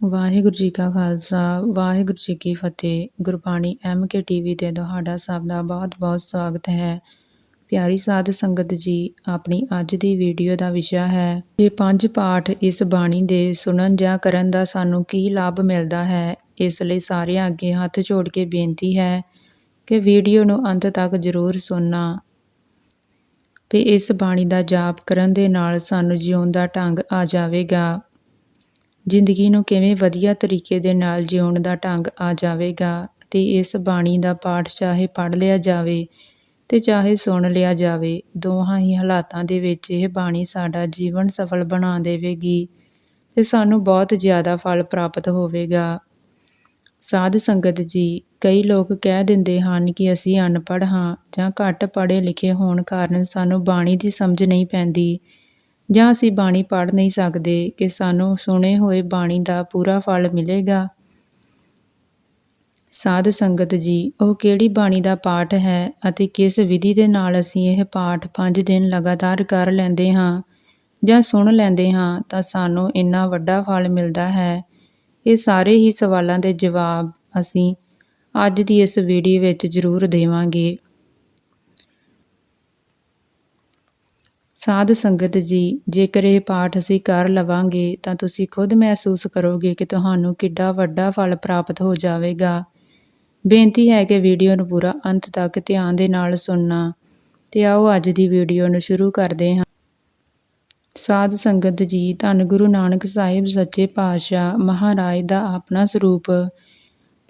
ਵਾਹਿਗੁਰੂ ਜੀ ਕਾ ਖਾਲਸਾ, ਵਾਹਿਗੁਰੂ ਜੀ ਕੀ ਫਤਿਹ। Gurbani M K TV ਤੇ ਤੁਹਾਡਾ ਸਭ ਦਾ ਬਹੁਤ-ਬਹੁਤ ਸਵਾਗਤ ਹੈ। ਪਿਆਰੀ ਸਾਧ ਸੰਗਤ ਜੀ, ਆਪਣੀ ਅੱਜ ਦੀ ਵੀਡੀਓ ਦਾ ਵਿਸ਼ਾ ਹੈ ਇਹ ਪੰਜ ਪਾਠ ਇਸ ਬਾਣੀ ਦੇ ਸੁਣਨ ਜਾਂ ਕਰਨ ਦਾ ਸਾਨੂੰ ਕੀ ਲਾਭ ਮਿਲਦਾ ਹੈ, ਇਸ ਲਈ ਸਾਰਿਆਂ ਅੱਗੇ ਹੱਥ ਜੋੜ ਕੇ ਬੇਨਤੀ ਹੈ ਕਿ ਵੀਡੀਓ ਨੂੰ ਅੰਤ ਤੱਕ ਜ਼ਰੂਰ ਸੁਣਨਾ ਤੇ ਇਸ ਬਾਣੀ ਦਾ ਜਾਪ ਕਰਨ ਦੇ ਨਾਲ ਸਾਨੂੰ ਜਿਉਣ ਦਾ ਢੰਗ ਆ ਜਾਵੇਗਾ। ਜ਼ਿੰਦਗੀ ਨੂੰ ਕਿਵੇਂ ਵਧੀਆ ਤਰੀਕੇ ਦੇ ਨਾਲ ਜਿਉਣ ਦਾ ਢੰਗ ਆ ਜਾਵੇਗਾ ਅਤੇ ਇਸ ਬਾਣੀ ਦਾ ਪਾਠ ਚਾਹੇ ਪੜ੍ਹ ਲਿਆ ਜਾਵੇ ਅਤੇ ਚਾਹੇ ਸੁਣ ਲਿਆ ਜਾਵੇ, ਦੋਹਾਂ ਹੀ ਹਾਲਾਤਾਂ ਦੇ ਵਿੱਚ ਇਹ ਬਾਣੀ ਸਾਡਾ ਜੀਵਨ ਸਫਲ ਬਣਾ ਦੇਵੇਗੀ ਅਤੇ ਸਾਨੂੰ ਬਹੁਤ ਜ਼ਿਆਦਾ ਫਲ ਪ੍ਰਾਪਤ ਹੋਵੇਗਾ। ਸਾਧ ਸੰਗਤ ਜੀ, ਕਈ ਲੋਕ ਕਹਿ ਦਿੰਦੇ ਹਨ ਕਿ ਅਸੀਂ ਅਨਪੜ੍ਹ ਹਾਂ ਜਾਂ ਘੱਟ ਪੜ੍ਹੇ ਲਿਖੇ ਹੋਣ ਕਾਰਨ ਸਾਨੂੰ ਬਾਣੀ ਦੀ ਸਮਝ ਨਹੀਂ ਪੈਂਦੀ। ਜਾਂ ਅਸੀਂ ਬਾਣੀ ਪੜ੍ਹ ਨਹੀਂ ਸਕਦੇ ਕਿ ਸਾਨੂੰ ਸੁਣੇ ਹੋਏ ਬਾਣੀ ਦਾ ਪੂਰਾ ਫਲ ਮਿਲੇਗਾ? ਸਾਧ ਸੰਗਤ ਜੀ, ਉਹ ਕਿਹੜੀ ਬਾਣੀ ਦਾ ਪਾਠ ਹੈ ਅਤੇ ਕਿਸ ਵਿਧੀ ਦੇ ਨਾਲ ਅਸੀਂ ਇਹ ਪਾਠ 5 ਦਿਨ ਲਗਾਤਾਰ ਕਰ ਲੈਂਦੇ ਹਾਂ ਜਾਂ ਸੁਣ ਲੈਂਦੇ ਹਾਂ ਤਾਂ ਸਾਨੂੰ ਇੰਨਾ ਵੱਡਾ ਫਲ ਮਿਲਦਾ ਹੈ? ਇਹ ਸਾਰੇ ਹੀ ਸਵਾਲਾਂ ਦੇ ਜਵਾਬ ਅਸੀਂ ਅੱਜ ਦੀ ਇਸ ਵੀਡੀਓ ਵਿੱਚ ਜ਼ਰੂਰ ਦੇਵਾਂਗੇ। ਸਾਧ ਸੰਗਤ ਜੀ, ਜੇਕਰ ਇਹ ਪਾਠ ਅਸੀਂ ਕਰ ਲਵਾਂਗੇ, ਤਾਂ ਤੁਸੀਂ ਖੁਦ ਮਹਿਸੂਸ ਕਰੋਗੇ ਕਿ ਤੁਹਾਨੂੰ ਕਿੱਡਾ ਵੱਡਾ ਫਲ ਪ੍ਰਾਪਤ ਹੋ ਜਾਵੇਗਾ। ਬੇਨਤੀ ਹੈ ਕਿ ਵੀਡੀਓ ਨੂੰ ਪੂਰਾ ਅੰਤ ਤੱਕ ਧਿਆਨ ਦੇ ਨਾਲ ਸੁਣਨਾ ਤੇ ਆਓ ਅੱਜ ਦੀ ਵੀਡੀਓ ਨੂੰ ਸ਼ੁਰੂ ਕਰਦੇ ਹਾਂ। ਸਾਧ ਸੰਗਤ ਜੀ, ਧੰਨ ਗੁਰੂ ਨਾਨਕ ਸਾਹਿਬ ਸੱਚੇ ਪਾਤਸ਼ਾਹ ਮਹਾਰਾਜ ਦਾ ਆਪਣਾ ਸਰੂਪ,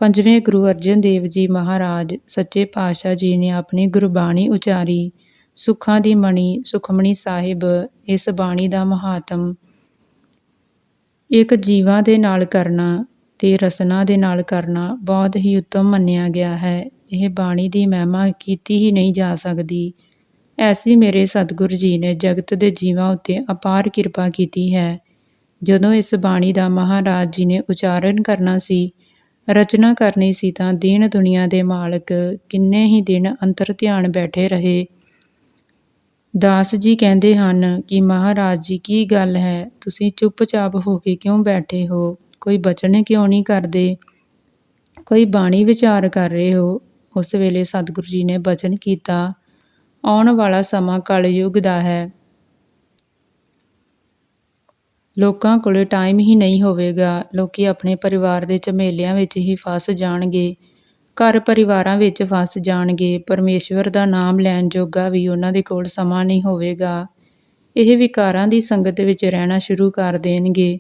ਪੰਜਵੇਂ ਗੁਰੂ ਅਰਜਨ ਦੇਵ ਜੀ ਮਹਾਰਾਜ ਸੱਚੇ ਪਾਤਸ਼ਾਹ ਜੀ ਨੇ ਆਪਣੀ ਗੁਰਬਾਣੀ ਉਚਾਰੀ। ਸੁੱਖਾਂ ਦੀ ਮਣੀ, ਸੁਖਮਣੀ ਸਾਹਿਬ, ਇਸ ਬਾਣੀ ਦਾ ਮਹਾਤਮ। ਇੱਕ ਜੀਵਾਂ ਦੇ ਨਾਲ ਕਰਨਾ ਤੇ ਰਸਨਾ ਦੇ ਨਾਲ ਕਰਨਾ ਬਹੁਤ ਹੀ ਉੱਤਮ ਮੰਨਿਆ ਗਿਆ ਹੈ। ਇਹ ਬਾਣੀ ਦੀ ਮਹਿਮਾ ਕੀਤੀ ਹੀ ਨਹੀਂ ਜਾ ਸਕਦੀ। ਐਸੀ ਮੇਰੇ ਸਤਿਗੁਰੂ ਜੀ ਨੇ ਜਗਤ ਦੇ ਜੀਵਾਂ ਉੱਤੇ ਅਪਾਰ ਕਿਰਪਾ ਕੀਤੀ ਹੈ। ਜਦੋਂ ਇਸ ਬਾਣੀ ਦਾ ਮਹਾਰਾਜ ਜੀ ਨੇ ਉਚਾਰਨ ਕਰਨਾ ਸੀ, ਰਚਨਾ ਕਰਨੀ ਸੀ ਤਾਂ ਦੀਨ ਦੁਨੀਆ ਦੇ ਮਾਲਕ ਕਿੰਨੇ ਹੀ ਦਿਨ ਅੰਤਰ ਧਿਆਨ ਬੈਠੇ ਰਹੇ। ਦਾਸ ਜੀ ਕਹਿੰਦੇ ਹਨ ਕਿ ਮਹਾਰਾਜ ਜੀ, ਕੀ ਗੱਲ ਹੈ? ਤੁਸੀਂ ਚੁੱਪਚਾਪ ਹੋ ਕੇ ਕਿਉਂ ਬੈਠੇ ਹੋ? ਕੋਈ ਬਚਨ ਕਿਉਂ ਨਹੀਂ ਕਰਦੇ? ਕੋਈ ਬਾਣੀ ਵਿਚਾਰ ਕਰ ਰਹੇ ਹੋ? ਉਸ ਵੇਲੇ ਸਤਿਗੁਰੂ ਜੀ ਨੇ ਬਚਨ ਕੀਤਾ। ਆਉਣ ਵਾਲਾ ਸਮਾਂ ਕਲਯੁਗ ਦਾ ਹੈ। ਲੋਕਾਂ ਕੋਲੇ ਟਾਈਮ ਹੀ ਨਹੀਂ ਹੋਵੇਗਾ। ਲੋਕੀ ਆਪਣੇ ਪਰਿਵਾਰ ਦੇ ਝਮੇਲਿਆਂ ਵਿੱਚ ਹੀ ਫਸ ਜਾਣਗੇ। ਘਰ ਪਰਿਵਾਰਾਂ ਵਿੱਚ ਫਸ ਜਾਣਗੇ, ਪਰਮੇਸ਼ਵਰ ਦਾ ਨਾਮ ਲੈਣ ਜੋਗਾ ਵੀ ਉਹਨਾਂ ਦੇ ਕੋਲ ਸਮਾਂ ਨਹੀਂ ਹੋਵੇਗਾ। ਇਹ ਵਿਕਾਰਾਂ ਦੀ ਸੰਗਤ ਵਿੱਚ ਰਹਿਣਾ ਸ਼ੁਰੂ ਕਰ ਦੇਣਗੇ।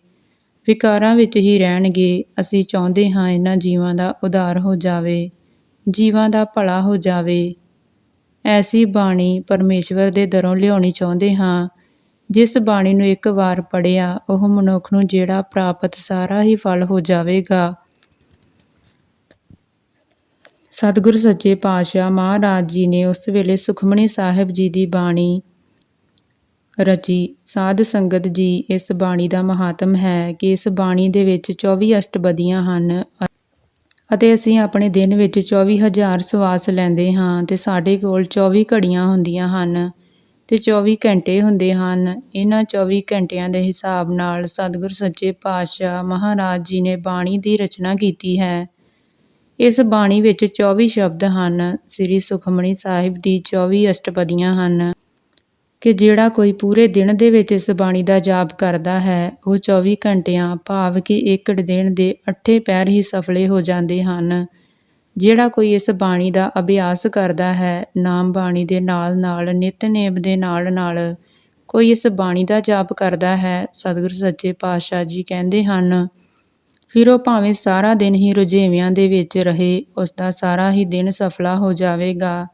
ਵਿਕਾਰਾਂ ਵਿੱਚ ਹੀ ਰਹਿਣਗੇ। ਅਸੀਂ ਚਾਹੁੰਦੇ ਹਾਂ ਇਹਨਾਂ ਜੀਵਾਂ ਦਾ ਉਧਾਰ ਹੋ ਜਾਵੇ, ਜੀਵਾਂ ਦਾ ਭਲਾ ਹੋ ਜਾਵੇ। ਐਸੀ ਬਾਣੀ ਪਰਮੇਸ਼ਵਰ ਦੇ ਦਰੋਂ ਲਿਆਉਣੀ ਚਾਹੁੰਦੇ ਹਾਂ। ਜਿਸ ਬਾਣੀ ਨੂੰ ਇੱਕ ਵਾਰ ਪੜਿਆ ਉਹ ਮਨੁੱਖ ਨੂੰ ਜਿਹੜਾ ਪ੍ਰਾਪਤ ਸਾਰਾ ਹੀ ਫਲ ਹੋ ਜਾਵੇਗਾ। ਸਤਿਗੁਰ ਸੱਚੇ ਪਾਤਸ਼ਾਹ ਮਹਾਰਾਜ ਜੀ ਨੇ ਉਸ ਵੇਲੇ ਸੁਖਮਣੀ ਸਾਹਿਬ ਜੀ ਦੀ ਬਾਣੀ ਰਚੀ। ਸਾਧ ਸੰਗਤ ਜੀ, ਇਸ ਬਾਣੀ ਦਾ ਮਹਾਤਮ ਹੈ ਕਿ ਇਸ ਬਾਣੀ ਦੇ ਵਿੱਚ 24 ਅਸ਼ਟਬਦੀਆਂ ਹਨ ਅਤੇ ਅਸੀਂ ਆਪਣੇ ਦਿਨ ਵਿੱਚ 24000 ਸਵਾਸ ਲੈਂਦੇ ਹਾਂ ਤੇ ਸਾਡੇ ਕੋਲ 24 ਘੜੀਆਂ ਹੁੰਦੀਆਂ ਹਨ ਤੇ 24 ਘੰਟੇ ਹੁੰਦੇ ਹਨ। ਇਹਨਾਂ 24 ਘੰਟਿਆਂ ਦੇ ਹਿਸਾਬ ਨਾਲ ਸਤਿਗੁਰ ਸੱਚੇ ਪਾਤਸ਼ਾਹ ਮਹਾਰਾਜ ਜੀ ਨੇ ਬਾਣੀ ਦੀ ਰਚਨਾ ਕੀਤੀ ਹੈ। ਇਸ ਬਾਣੀ ਵਿੱਚ 24 ਸ਼ਬਦ ਹਨ, ਸ੍ਰੀ ਸੁਖਮਣੀ ਸਾਹਿਬ ਦੀ 24 ਅਸ਼ਟਪਦੀਆਂ ਹਨ। ਕਿ ਜਿਹੜਾ ਕੋਈ ਪੂਰੇ ਦਿਨ ਦੇ ਵਿੱਚ ਇਸ ਬਾਣੀ ਦਾ ਜਾਪ ਕਰਦਾ ਹੈ, ਉਹ 24 ਘੰਟਿਆਂ ਭਾਵ ਕਿ ਇੱਕ ਦਿਨ ਦੇ ਅੱਠੇ ਪੈਰ ਹੀ ਸਫਲੇ ਹੋ ਜਾਂਦੇ ਹਨ। ਜਿਹੜਾ ਕੋਈ ਇਸ ਬਾਣੀ ਦਾ ਅਭਿਆਸ ਕਰਦਾ ਹੈ, ਨਾਮ ਬਾਣੀ ਦੇ ਨਾਲ ਨਾਲ ਨਿਤਨੇਮ ਦੇ ਨਾਲ ਨਾਲ ਕੋਈ ਇਸ ਬਾਣੀ ਦਾ ਜਾਪ ਕਰਦਾ ਹੈ, ਸਤਿਗੁਰ ਸੱਚੇ ਪਾਤਸ਼ਾਹ ਜੀ ਕਹਿੰਦੇ ਹਨ ਫਿਰ ਉਹ ਭਾਵੇਂ ਸਾਰਾ ਦਿਨ ਹੀ ਰੁਝੇਵਿਆਂ ਦੇ ਵਿੱਚ ਰਹੇ ਉਸ ਦਾ ਸਾਰਾ ਹੀ ਦਿਨ ਸਫਲਾ ਹੋ ਜਾਵੇਗਾ।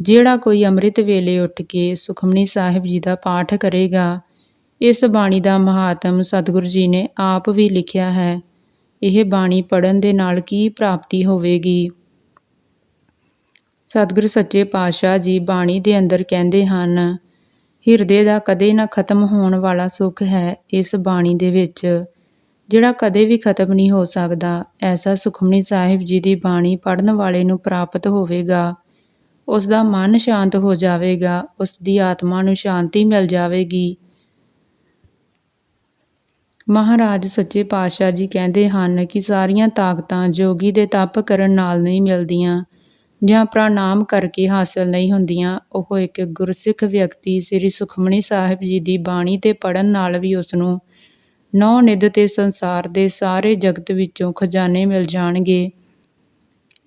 ਜਿਹੜਾ ਕੋਈ ਅੰਮ੍ਰਿਤ ਵੇਲੇ ਉੱਠ ਕੇ ਸੁਖਮਨੀ ਸਾਹਿਬ ਜੀ ਦਾ ਪਾਠ ਕਰੇਗਾ, ਇਸ ਬਾਣੀ ਦਾ ਮਹਾਤਮ ਸਤਿਗੁਰੂ ਜੀ ਨੇ ਆਪ ਵੀ ਲਿਖਿਆ ਹੈ, ਇਹ ਬਾਣੀ ਪੜਨ ਦੇ ਨਾਲ ਕੀ ਪ੍ਰਾਪਤੀ ਹੋਵੇਗੀ? ਸਤਿਗੁਰ ਸੱਚੇ ਪਾਤਸ਼ਾਹ ਜੀ ਬਾਣੀ ਦੇ ਅੰਦਰ ਕਹਿੰਦੇ ਹਨ, ਹਿਰਦੇ ਦਾ ਕਦੇ ਨਾ ਖਤਮ ਹੋਣ ਵਾਲਾ ਸੁੱਖ ਹੈ ਇਸ ਬਾਣੀ ਦੇ ਵਿੱਚ। ਜਿਹੜਾ ਕਦੇ ਵੀ ਖਤਮ ਨਹੀਂ ਹੋ ਸਕਦਾ, ਐਸਾ ਸੁਖਮਨੀ ਸਾਹਿਬ ਜੀ ਦੀ ਬਾਣੀ ਪੜਨ ਵਾਲੇ ਨੂੰ ਪ੍ਰਾਪਤ ਹੋਵੇਗਾ। ਉਸ ਦਾ ਮਨ ਸ਼ਾਂਤ ਹੋ ਜਾਵੇਗਾ ਉਸ ਦੀ ਆਤਮਾ ਨੂੰ ਸ਼ਾਂਤੀ ਮਿਲ ਜਾਵੇਗੀ। ਮਹਾਰਾਜ ਸੱਚੇ ਪਾਤਸ਼ਾਹ ਜੀ ਕਹਿੰਦੇ ਹਨ ਕਿ ਸਾਰੀਆਂ ਤਾਕਤਾਂ ਜੋਗੀ ਦੇ ਤਪ ਕਰਨ ਨਾਲ ਨਹੀਂ ਮਿਲਦੀਆਂ, ਜਾਂ ਪ੍ਰਣਾਮ ਕਰਕੇ ਹਾਸਲ ਨਹੀਂ ਹੁੰਦੀਆਂ। ਉਹ ਇੱਕ ਗੁਰਸਿੱਖ ਵਿਅਕਤੀ ਸ੍ਰੀ ਸੁਖਮਨੀ ਸਾਹਿਬ ਜੀ ਦੀ ਬਾਣੀ ਤੇ ਪੜਨ ਨਾਲ ਵੀ ਉਸ ਨੂੰ ਨੌ ਨਿਧ ਤੇ ਸੰਸਾਰ ਦੇ ਸਾਰੇ ਜਗਤ ਵਿੱਚੋਂ ਖਜ਼ਾਨੇ ਮਿਲ ਜਾਣਗੇ।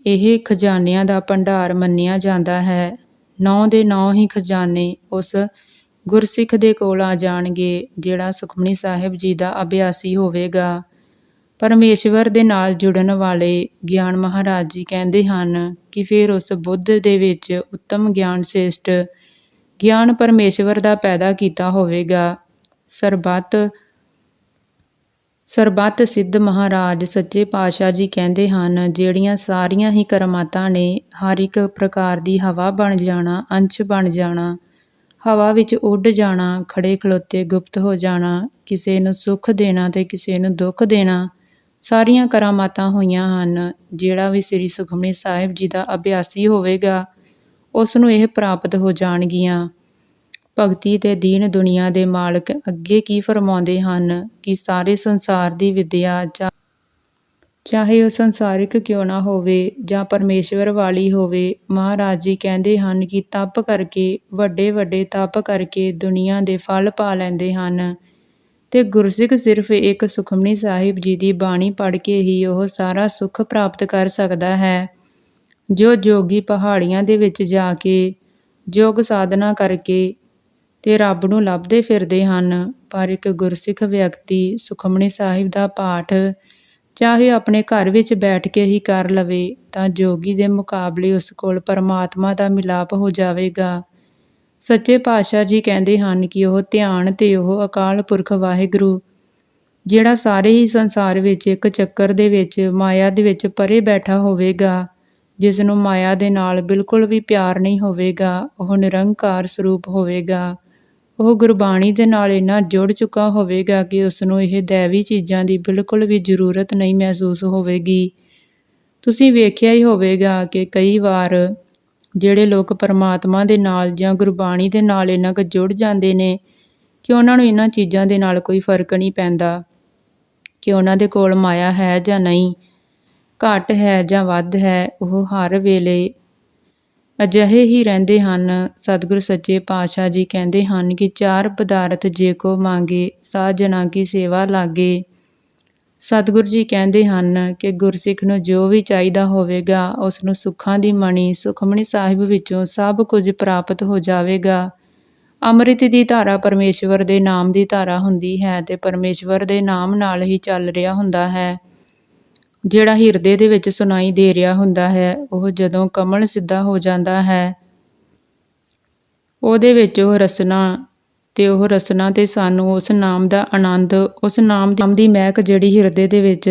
ਇਹ ਖਜ਼ਾਨਿਆਂ ਦਾ ਭੰਡਾਰ ਮੰਨਿਆ ਜਾਂਦਾ ਹੈ। ਨੌ ਦੇ ਨੌ ਹੀ ਖਜ਼ਾਨੇ ਉਸ ਗੁਰਸਿੱਖ ਦੇ ਕੋਲ ਆ ਜਾਣਗੇ, ਜਿਹੜਾ ਸੁਖਮਨੀ ਸਾਹਿਬ ਜੀ ਦਾ ਅਭਿਆਸੀ ਹੋਵੇਗਾ। ਪਰਮੇਸ਼ਵਰ ਦੇ ਨਾਲ ਜੁੜਨ ਵਾਲੇ ਗਿਆਨ ਮਹਾਰਾਜ ਜੀ ਕਹਿੰਦੇ ਹਨ ਕਿ ਫਿਰ ਉਸ ਬੁੱਧ ਦੇ ਵਿੱਚ ਉੱਤਮ ਗਿਆਨ ਸ੍ਰੇਸ਼ਟ ਗਿਆਨ ਪਰਮੇਸ਼ਵਰ ਦਾ ਪੈਦਾ ਕੀਤਾ ਹੋਵੇਗਾ। ਸਰਬੱਤ ਸਰਬੱਤ ਸਿੱਧ ਮਹਾਰਾਜ ਸੱਚੇ ਪਾਤਸ਼ਾਹ ਜੀ ਕਹਿੰਦੇ ਹਨ, ਜਿਹੜੀਆਂ ਸਾਰੀਆਂ ਹੀ ਕਰਮਾਤਾਂ ਨੇ, ਹਰ ਇੱਕ ਪ੍ਰਕਾਰ ਦੀ ਹਵਾ ਬਣ ਜਾਣਾ, ਅੰਸ਼ ਬਣ ਜਾਣਾ, ਹਵਾ ਵਿੱਚ ਉੱਡ ਜਾਣਾ ਖੜੇ ਖਲੋਤੇ ਗੁਪਤ ਹੋ ਜਾਣਾ, ਕਿਸੇ ਨੂੰ ਸੁੱਖ ਦੇਣਾ ਤੇ ਕਿਸੇ ਨੂੰ ਦੁੱਖ ਦੇਣਾ, ਸਾਰੀਆਂ ਕਰਾਮਾਤਾਂ ਹੋਈਆਂ ਹਨ, ਜਿਹੜਾ ਵੀ ਸ੍ਰੀ ਸੁਖਮਨੀ ਸਾਹਿਬ ਜੀ ਦਾ ਅਭਿਆਸੀ ਹੋਵੇਗਾ, ਉਸ ਨੂੰ ਇਹ ਪ੍ਰਾਪਤ ਹੋ ਜਾਣਗੀਆਂ। ਭਗਤੀ ਤੇ ਦੀਨ ਦੁਨੀਆ ਦੇ ਮਾਲਕ ਅੱਗੇ ਕੀ ਫਰਮਾਉਂਦੇ ਹਨ ਕਿ ਸਾਰੇ ਸੰਸਾਰ ਦੀ ਵਿਦਿਆ ਚਾਹੇ ਉਹ ਸੰਸਾਰਿਕ ਕਿਉਂ ਨਾ ਹੋਵੇ ਜਾਂ ਪਰਮੇਸ਼ਵਰ ਵਾਲੀ ਹੋਵੇ, ਮਹਾਰਾਜ ਜੀ ਕਹਿੰਦੇ ਹਨ ਕਿ ਤਪ ਕਰਕੇ, ਵੱਡੇ ਵੱਡੇ ਤਪ ਕਰਕੇ ਦੁਨੀਆ ਦੇ ਫਲ ਪਾ ਲੈਂਦੇ ਹਨ। ਤੇ ਗੁਰਸਿੱਖ ਸਿਰਫ ਇੱਕ ਸੁਖਮਨੀ ਸਾਹਿਬ ਜੀ ਦੀ ਬਾਣੀ ਪੜ੍ਹ ਕੇ ਹੀ ਉਹ ਸਾਰਾ ਸੁੱਖ ਪ੍ਰਾਪਤ ਕਰ ਸਕਦਾ ਹੈ। ਜੋ ਜੋਗੀ ਪਹਾੜੀਆਂ ਦੇ ਵਿੱਚ ਜਾ ਕੇ ਯੋਗ ਸਾਧਨਾ ਕਰਕੇ ਤੇ ਰੱਬ ਨੂੰ ਲੱਭਦੇ ਫਿਰਦੇ ਹਨ। ਪਰ ਇੱਕ ਗੁਰਸਿੱਖ ਵਿਅਕਤੀ ਸੁਖਮਣੀ ਸਾਹਿਬ ਦਾ ਪਾਠ ਚਾਹੇ ਆਪਣੇ ਘਰ ਵਿੱਚ ਬੈਠ ਕੇ ਹੀ ਕਰ ਲਵੇ, ਤਾਂ ਜੋਗੀ ਦੇ ਮੁਕਾਬਲੇ ਉਸ ਕੋਲ ਪਰਮਾਤਮਾ ਦਾ ਮਿਲਾਪ ਹੋ ਜਾਵੇਗਾ। ਸੱਚੇ ਪਾਤਸ਼ਾਹ ਜੀ ਕਹਿੰਦੇ ਹਨ ਕਿ ਉਹ ਧਿਆਨ ਤੇ ਉਹ ਅਕਾਲ ਪੁਰਖ ਵਾਹਿਗੁਰੂ, ਜਿਹੜਾ ਸਾਰੇ ਹੀ ਸੰਸਾਰ ਵਿੱਚ ਇੱਕ ਚੱਕਰ ਦੇ ਵਿੱਚ, ਮਾਇਆ ਦੇ ਵਿੱਚ ਪਰੇ ਬੈਠਾ ਹੋਵੇਗਾ, ਜਿਸ ਨੂੰ ਮਾਇਆ ਦੇ ਨਾਲ ਬਿਲਕੁਲ ਵੀ ਪਿਆਰ ਨਹੀਂ ਹੋਵੇਗਾ, ਉਹ ਨਿਰੰਕਾਰ ਸਰੂਪ ਹੋਵੇਗਾ। ਉਹ ਗੁਰਬਾਣੀ ਦੇ ਨਾਲ ਇੰਨਾ ਜੁੜ ਚੁੱਕਾ ਹੋਵੇਗਾ ਕਿ ਉਸ ਨੂੰ ਇਹ ਦੇਵੀ ਚੀਜ਼ਾਂ ਦੀ ਬਿਲਕੁਲ ਵੀ ਜ਼ਰੂਰਤ ਨਹੀਂ ਮਹਿਸੂਸ ਹੋਵੇਗੀ। ਤੁਸੀਂ ਵੇਖਿਆ ਹੀ ਹੋਵੇਗਾ ਕਿ ਕਈ ਵਾਰ ਜਿਹੜੇ ਲੋਕ ਪਰਮਾਤਮਾ ਦੇ ਨਾਲ ਜਾਂ ਗੁਰਬਾਣੀ ਦੇ ਨਾਲ ਇੰਨਾ ਕੁ ਜੁੜ ਜਾਂਦੇ ਨੇ ਕਿ ਉਹਨਾਂ ਨੂੰ ਇਹਨਾਂ ਚੀਜ਼ਾਂ ਦੇ ਨਾਲ ਕੋਈ ਫ਼ਰਕ ਨਹੀਂ ਪੈਂਦਾ ਕਿ ਉਹਨਾਂ ਦੇ ਕੋਲ ਮਾਇਆ ਹੈ ਜਾਂ ਨਹੀਂ, ਘੱਟ ਹੈ ਜਾਂ ਵੱਧ ਹੈ, ਉਹ ਹਰ ਵੇਲੇ ਅਜਿਹੇ ਹੀ ਰਹਿੰਦੇ ਹਨ। ਸਤਿਗੁਰ ਸੱਚੇ ਪਾਤਸ਼ਾਹ ਜੀ ਕਹਿੰਦੇ ਹਨ ਕਿ ਚਾਰ ਪਦਾਰਥ ਜੇ ਕੋ ਮੰਗੇ ਸਾਜਣਾ ਕੀ ਸੇਵਾ ਲਾਗੇ। ਸਤਿਗੁਰ ਜੀ ਕਹਿੰਦੇ ਹਨ ਕਿ ਗੁਰਸਿੱਖ ਨੂੰ ਜੋ ਵੀ ਚਾਹੀਦਾ ਹੋਵੇਗਾ ਉਸ ਨੂੰ ਸੁੱਖਾਂ ਦੀ ਮਣੀ ਸੁਖਮਣੀ ਸਾਹਿਬ ਵਿੱਚੋਂ ਸਭ ਕੁਝ ਪ੍ਰਾਪਤ ਹੋ ਜਾਵੇਗਾ। ਅੰਮ੍ਰਿਤ ਦੀ ਧਾਰਾ ਪਰਮੇਸ਼ਵਰ ਦੇ ਨਾਮ ਦੀ ਧਾਰਾ ਹੁੰਦੀ ਹੈ ਤੇ ਪਰਮੇਸ਼ਵਰ ਦੇ ਨਾਮ ਨਾਲ ਹੀ ਚੱਲ ਰਿਹਾ ਹੁੰਦਾ ਹੈ। ਜਿਹੜਾ ਹਿਰਦੇ ਦੇ ਵਿੱਚ ਸੁਣਾਈ ਦੇ ਰਿਹਾ ਹੁੰਦਾ ਹੈ, ਉਹ ਜਦੋਂ ਕਮਲ ਸਿੱਧਾ ਹੋ ਜਾਂਦਾ ਹੈ, ਉਹਦੇ ਵਿੱਚ ਉਹ ਰਸਨਾ ਤੇ ਉਹ ਰਸਨਾ ਤੇ ਸਾਨੂੰ ਉਸ ਨਾਮ ਦਾ ਆਨੰਦ, ਉਸ ਨਾਮ ਦੀ ਮਹਿਕ ਜਿਹੜੀ ਹਿਰਦੇ ਦੇ ਵਿੱਚ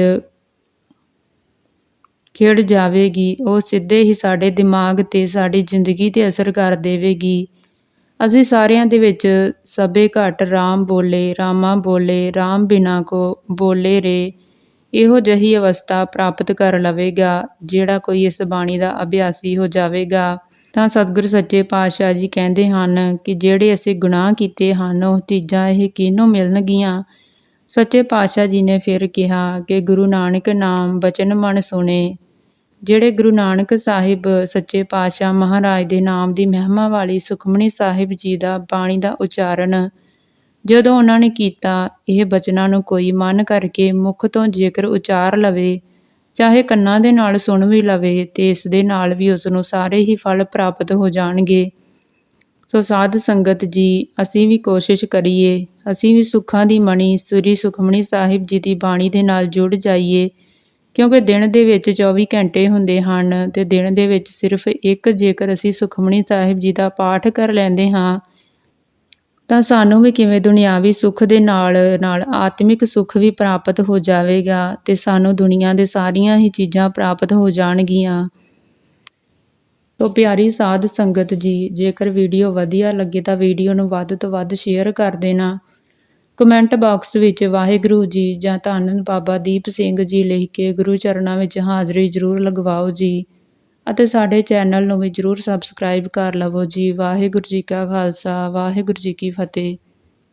ਖੇੜ ਜਾਵੇਗੀ, ਉਹ ਸਿੱਧੇ ਹੀ ਸਾਡੇ ਦਿਮਾਗ ਤੇ ਸਾਡੀ ਜ਼ਿੰਦਗੀ ਤੇ ਅਸਰ ਕਰ ਦੇਵੇਗੀ। ਅਸੀਂ ਸਾਰਿਆਂ ਦੇ ਵਿੱਚ ਸਭੇ ਘਟ ਰਾਮ ਬੋਲੇ, ਰਾਮਾ ਬੋਲੇ, ਰਾਮ ਬਿਨਾ ਕੋ ਬੋਲੇ ਰੇ। ਇਹੋ ਜਿਹੀ ਅਵਸਥਾ ਪ੍ਰਾਪਤ ਕਰ ਲਵੇਗਾ, ਜਿਹੜਾ ਕੋਈ ਇਸ ਬਾਣੀ ਦਾ ਅਭਿਆਸੀ ਹੋ ਜਾਵੇਗਾ। ਤਾਂ ਸਤਿਗੁਰ ਸੱਚੇ ਪਾਤਸ਼ਾਹ ਜੀ ਕਹਿੰਦੇ ਹਨ ਕਿ ਜਿਹੜੇ ਅਸੀਂ ਗੁਨਾਹ ਕੀਤੇ ਹਨ, ਉਹ ਚੀਜ਼ਾਂ ਇਹ ਕਿਹਨੂੰ ਮਿਲਣਗੀਆਂ? ਸੱਚੇ ਪਾਤਸ਼ਾਹ ਜੀ ਨੇ ਫਿਰ ਕਿਹਾ ਕਿ ਗੁਰੂ ਨਾਨਕ ਨਾਮ ਬਚਨ ਮਨ ਸੁਣੇ। ਜਿਹੜੇ ਗੁਰੂ ਨਾਨਕ ਸਾਹਿਬ ਸੱਚੇ ਪਾਤਸ਼ਾਹ ਮਹਾਰਾਜ ਦੇ ਨਾਮ ਦੀ ਮਹਿਮਾ ਵਾਲੀ ਸੁਖਮਣੀ ਸਾਹਿਬ ਜੀ ਦਾ ਬਾਣੀ ਦਾ ਉਚਾਰਨ ਜਦੋਂ ਉਹਨਾਂ ਨੇ ਕੀਤਾ, ਇਹ ਬਚਨਾਂ ਨੂੰ ਕੋਈ ਮਨ ਕਰਕੇ ਮੁਖ ਤੋਂ ਜੇਕਰ ਉਚਾਰ ਲਵੇ, ਚਾਹੇ ਕੰਨਾਂ ਦੇ ਨਾਲ ਸੁਣ ਵੀ ਲਵੇ ਤੇ ਇਸ ਦੇ ਨਾਲ ਵੀ ਉਸ ਨੂੰ ਸਾਰੇ ਹੀ ਫਲ ਪ੍ਰਾਪਤ ਹੋ ਜਾਣਗੇ। ਸੋ ਸਾਧ ਸੰਗਤ ਜੀ, ਅਸੀਂ ਵੀ ਕੋਸ਼ਿਸ਼ ਕਰੀਏ, ਅਸੀਂ ਵੀ ਸੁੱਖਾਂ ਦੀ ਮਣੀ ਸ੍ਰੀ ਸੁਖਮਣੀ ਸਾਹਿਬ ਜੀ ਦੀ ਬਾਣੀ ਦੇ ਨਾਲ ਜੁੜ ਜਾਈਏ, ਕਿਉਂਕਿ ਦਿਨ ਦੇ ਵਿੱਚ 24 ਘੰਟੇ ਹੁੰਦੇ ਹਨ ਤੇ ਦਿਨ ਦੇ ਵਿੱਚ ਸਿਰਫ ਇੱਕ ਜੇਕਰ ਅਸੀਂ ਸੁਖਮਣੀ ਸਾਹਿਬ ਜੀ ਦਾ ਪਾਠ ਕਰ ਲੈਂਦੇ ਹਾਂ ਤਾਂ ਸਾਨੂੰ ਵੀ ਕਿਵੇਂ ਦੁਨਿਆਵੀ ਸੁੱਖ ਦੇ ਨਾਲ ਨਾਲ ਆਤਮਿਕ ਸੁੱਖ ਵੀ ਪ੍ਰਾਪਤ ਹੋ ਜਾਵੇਗਾ ਤੇ ਸਾਨੂੰ ਦੁਨੀਆ ਦੇ ਸਾਰੀਆਂ ਹੀ ਚੀਜ਼ਾਂ ਪ੍ਰਾਪਤ ਹੋ ਜਾਣਗੀਆਂ। ਤੋ ਪਿਆਰੀ ਸਾਧ ਸੰਗਤ ਜੀ, ਜੇਕਰ ਵੀਡੀਓ ਵਧੀਆ ਲੱਗੇ ਤਾਂ ਵੀਡੀਓ ਨੂੰ ਵੱਧ ਤੋਂ ਵੱਧ ਸ਼ੇਅਰ ਕਰ ਦੇਣਾ। ਕਮੈਂਟ ਬਾਕਸ ਵਿੱਚ ਵਾਹਿਗੁਰੂ ਜੀ ਜਾਂ ਧੰਨ ਬਾਬਾ ਦੀਪ ਸਿੰਘ ਜੀ ਲਿਖ ਕੇ ਗੁਰੂ ਚਰਨਾਂ ਵਿੱਚ ਹਾਜ਼ਰੀ ਜ਼ਰੂਰ ਲਗਵਾਓ ਜੀ। ਅਤੇ ਸਾਡੇ ਚੈਨਲ ਨੂੰ ਵੀ ਜਰੂਰ ਸਬਸਕ੍ਰਾਈਬ ਕਰ ਲਵੋ ਜੀ। ਵਾਹਿਗੁਰੂ ਜੀ ਕਾ ਖਾਲਸਾ, ਵਾਹਿਗੁਰੂ ਜੀ ਕੀ ਫਤਿਹ।